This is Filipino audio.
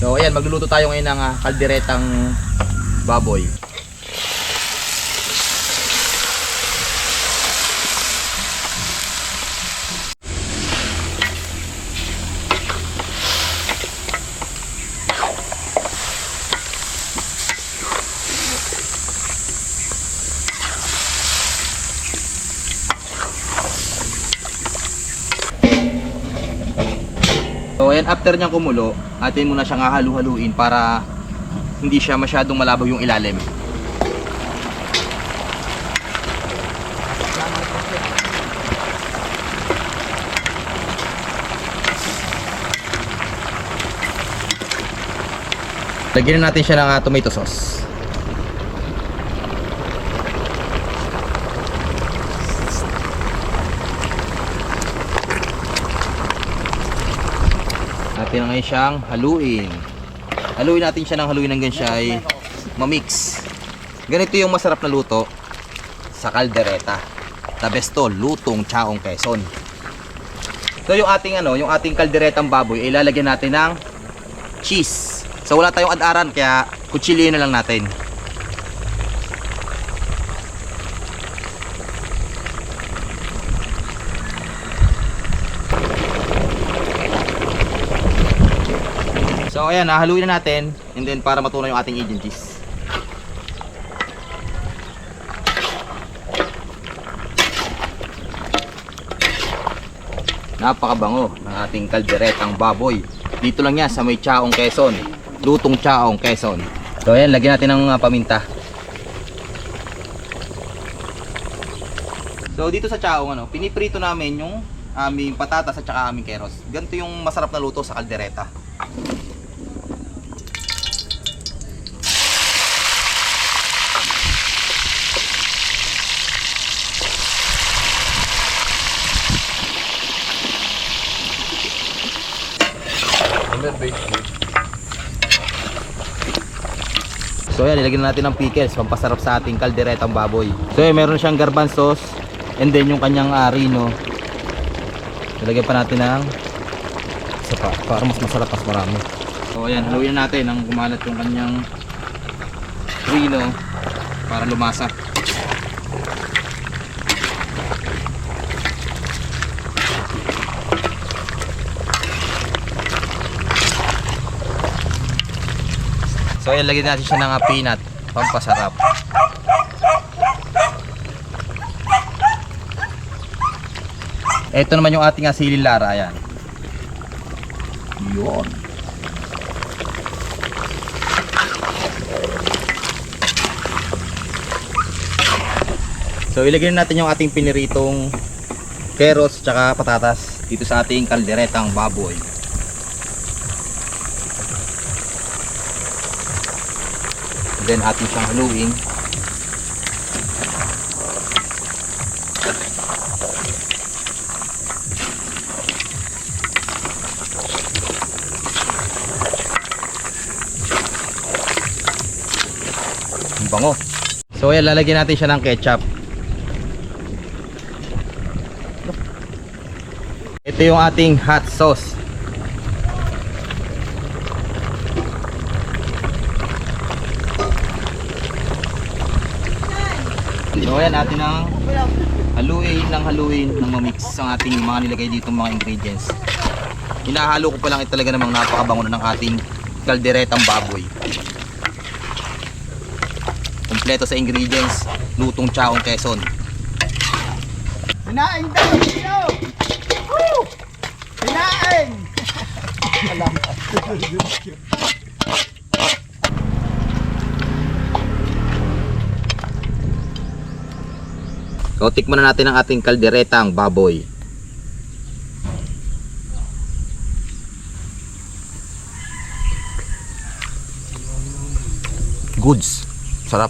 So ayan, magluluto tayo ngayon ng ah, kalderetang baboy. So ayan, after niyang kumulo, atin muna siyang halu-haluin para hindi siya masyadong malabog yung ilalim. Lagyan na natin siya ng ah, tomato sauce. Natin na ngayon siyang haluin. Haluin natin siya ng haluin hanggang siya ay mamix. Ganito yung masarap na luto sa kaldereta. The best to, lutong chaong Quezon. So yung ating ano, yung ating kalderetang baboy, ay ilalagyan natin ng cheese. So wala tayong adaran kaya kutsilyo na lang natin. So ayan, nahaluin na natin and then para matunaw yung ating cheese. Napakabango ng ating kalderetang baboy. Dito lang yan sa may Chaong Quezon. Lutong Chaong Quezon. So ayan, lagyan natin ng uh, paminta. So dito sa Chaong ano, piniprito namin yung aming patatas at saka aming keros. Ganito yung masarap na luto sa kaldereta. So yan, ilagyan na natin ng pickles, pampasarap sa ating kalderetang baboy. So yan, meron siyang garbanzos and then yung kanyang uh, rino. Ilagyan pa natin ng isa pa, para mas masarap, mas marami. So ayan, haluin na natin ang kumalat yung kanyang rino para lumasa. So ayan, lagyan natin siya ng peanut, pampasarap. Ito naman yung ating asili lara, ayan. Yun. So ilagay na natin yung ating piniritong carrots tsaka patatas dito sa ating kalderetang baboy. Then atin siyang haluin. Ang bango. So ayan lalagyan natin siya ng ketchup. Ito yung ating hot sauce So ayan, natin ang haluin ng haluin ng mamix ang ating mga nilagay dito mga ingredients. Hinahalo ko pa lang ito talaga namang napakabango na ng ating kalderetang baboy. Kompleto sa ingredients, lutong chaong Quezon. Hinaing daw! Sino? Woo! Hinaing! So tikman na natin ang ating kalderetang baboy. Goods. Sarap.